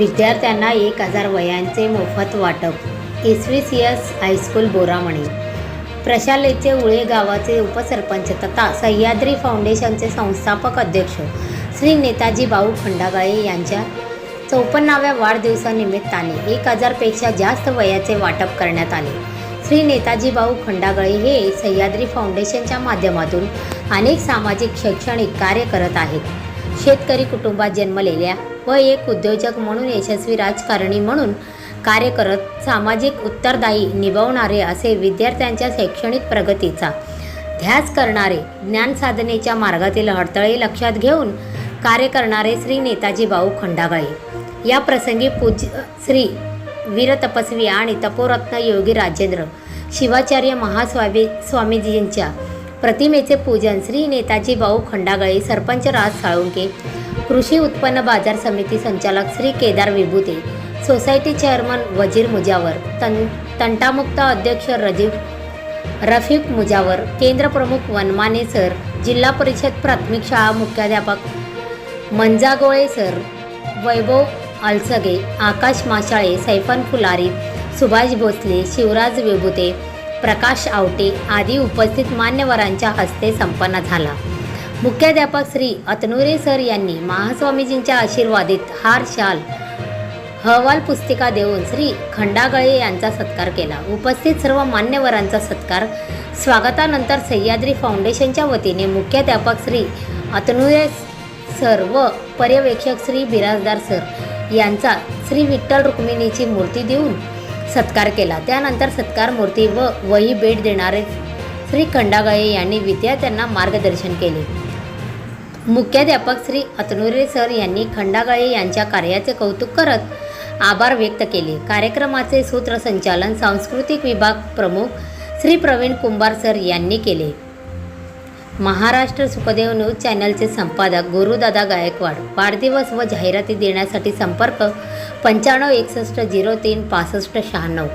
विद्यार्थ्यांना एक हजार वयांचे मोफत वाटप. S C S high school Boramani. प्रशालेचे उळे गावाचे उपसरपंच तथा सह्याद्री फाउंडेशनचे संस्थापक अध्यक्ष श्री नेताजी भाऊ खंडागळे यांच्या चौपन्नाव्या वाढदिवसानिमित्ताने एक हजारपेक्षा जास्त वयाचे वाटप करण्यात आले. श्री नेताजी भाऊ खंडागळे हे सह्याद्री फाउंडेशनच्या माध्यमातून अनेक सामाजिक शैक्षणिक कार्य करत आहेत. शेतकरी कुटुंबात जन्मलेल्या व एक उद्योजक म्हणून यशस्वी राजकारणी म्हणून कार्य करत सामाजिक उत्तरदायी निभावणारे असे विद्यार्थ्यांच्या शैक्षणिक प्रगतीचा ध्यास करणारे ज्ञान साधनेच्या मार्गातील अडथळे लक्षात घेऊन कार्य करणारे श्री नेताजी भाऊ खंडागळे. या प्रसंगी पूज्य श्री वीरतपस्वी आणि तपोरत्न योगी राजेंद्र शिवाचार्य महास्वामी स्वामीजींच्या प्रतिमेचे पूजन श्री नेताजी भाऊ खंडागळे सरपंच राज साळुंके कृषी उत्पन्न बाजार समिती संचालक श्री केदार विभूते सोसायटी चेअरमन वजीर मुजावर तन तंटामुक्त अध्यक्ष रजीव रफीक मुजावर केंद्रप्रमुख वनमाने सर जिल्हा परिषद प्राथमिक शाळा मुख्याध्यापक मंजागोळे सर वैभव अलसगे आकाश माशाळे सैफन फुलारी सुभाष भोसले शिवराज विभूते प्रकाश आवटे आदी उपस्थित मान्यवरांच्या हस्ते संपन्न झाला. मुख्याध्यापक श्री अतनुरे सर यांनी महास्वामीजींच्या आशीर्वादित हार शाल हवाल पुस्तिका देऊन श्री खंडागळे यांचा सत्कार केला. उपस्थित सर्व मान्यवरांचा सत्कार स्वागतानंतर सह्याद्री फाउंडेशनच्या वतीने मुख्याध्यापक श्री अतनुरे सर व पर्यवेक्षक श्री बिराजदार सर यांचा श्री विठ्ठल रुक्मिणीची मूर्ती देऊन सत्कार केला. त्यानंतर सत्कार मूर्ती व वही भेट देणारे श्री खंडागळे यांनी विद्यार्थ्यांना मार्गदर्शन केले. मुख्याध्यापक श्री अतनुरे सर यांनी खंडागळे यांच्या कार्याचे कौतुक करत आभार व्यक्त केले. कार्यक्रमाचे सूत्रसंचालन सांस्कृतिक विभाग प्रमुख श्री प्रवीण कुंभार सर यांनी केले. महाराष्ट्र सुखदेव न्यूज चॅनलचे संपादक गुरुदादा गायकवाड. वाढदिवस व जाहिराती देण्यासाठी संपर्क पंच्याण्णव एकसष्ट झिरो तीन पासष्ट शहाण्णव.